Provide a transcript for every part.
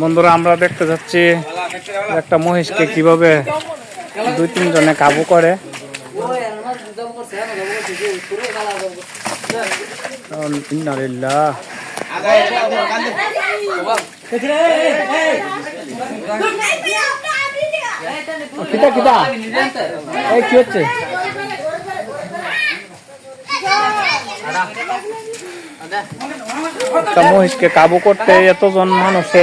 বন্ধুরা, আমরা দেখতে যাচ্ছি একটা মহিষকে কীভাবে দুই তিনজনে কাবু করে। কি হচ্ছে? একটা মহিষকে কাবু করতে এতজন মানুষে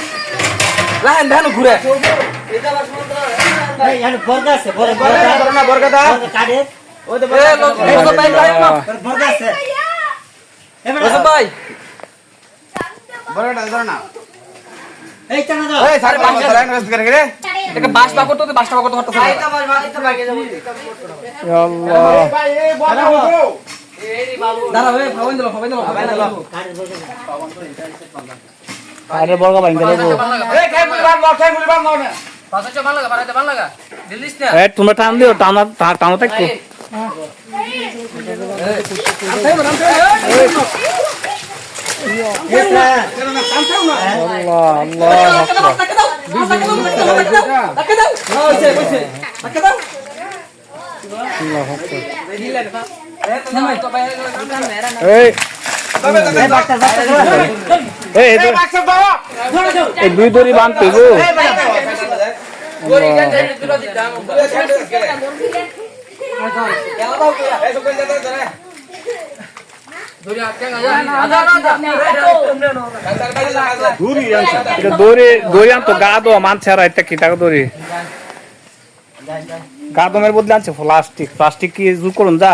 লাহেন দেখানো ঘুরে। বর্গা আছে বর্গা না বরগাদা কাটে এ লোক লোক ভাই। ভাই এই আরে বাস এটা বাস বা করতে বাস বা করতে হতো আল্লাহ দাঁড়া ভাই ভাবেন দিলো ভাবেন দিলো ভাবেন দিলো আরে বর্গা বাইন্দা লাগবো পাঁচশো ভালো লাগা বাড়াইতে ভালো লাগা দিল্লিস না? এ তোমরা টান দিও টানা টানো থাকতো। এই এই এই। এই দুই দড়ি বাঁধতে গো দড়ি আনতো গা মানছে আর টাকা দড়ি গা বদলে আনছে প্লাস্টিক প্লাস্টিক কি জুর করুন যা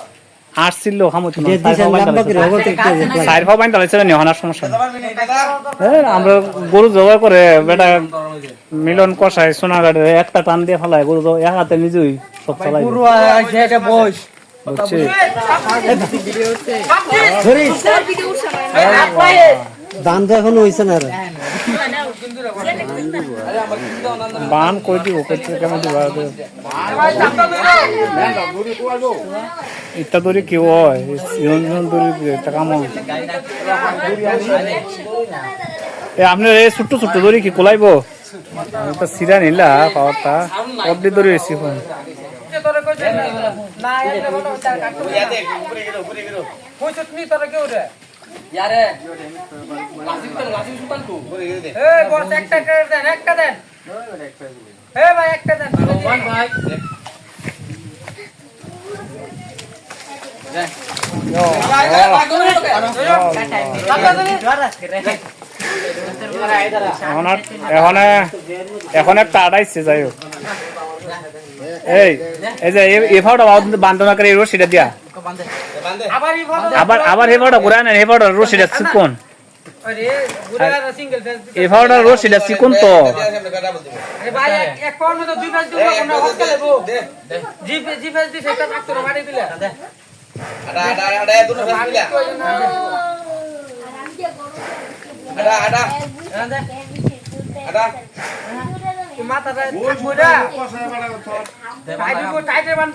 হনার সমস্যা আমরা গরু জবাই করে বেটা মিলন কষাই সোনাঘাটে একটা টান দিয়ে ফেলায় গরু এক হাতে নিজেই সব চালাই দাম তো এখন হইছে না বান কই দিব থেকে কেমন দিব ইত্তা দড়ি কি হয় ইউন দড়ি টাকা মো এ আপনার এই ছোট্ট ছোট্ট দড়ি কি কোলাইব এটা সিরা নিলা পাওয়ারটা অবধি দড়ি হয়েছি ফোন ইয়ারে লাসিম তো লাসিম সুলতান কো রোমান ভাই এখন আড়াইছে যাই হোক এই এই যে এ ফাউটা বান্ধনা করে এই রশিটা দিয়া আবার আবার হে ফাউটা ঘুরায় না হে ফাউটা রশিটা চিকন। এ ফাউটা রশিটা চিকন তো।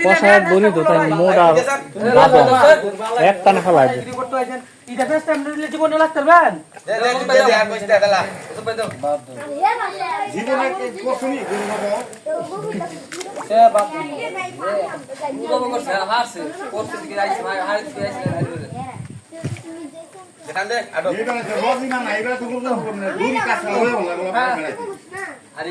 কষায় দড়ি তো তাই মোটা গাদো এক টানে বলে বলে আরে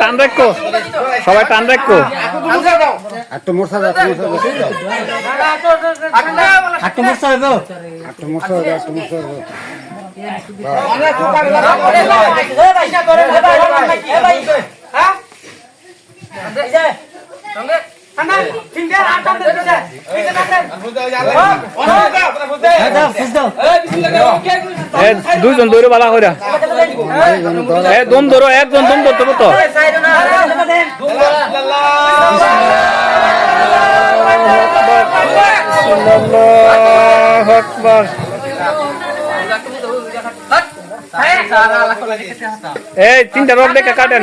টান রাখো সবাই টান রাখো একটা মশা একটা মশা একটা মশা একটা মশা একটা মশা দুইজন দৌড়ে বালা হয়ে এ দম ধরো একজন দম ধরতে তো এই তিনটা রোড দেখে কাটেন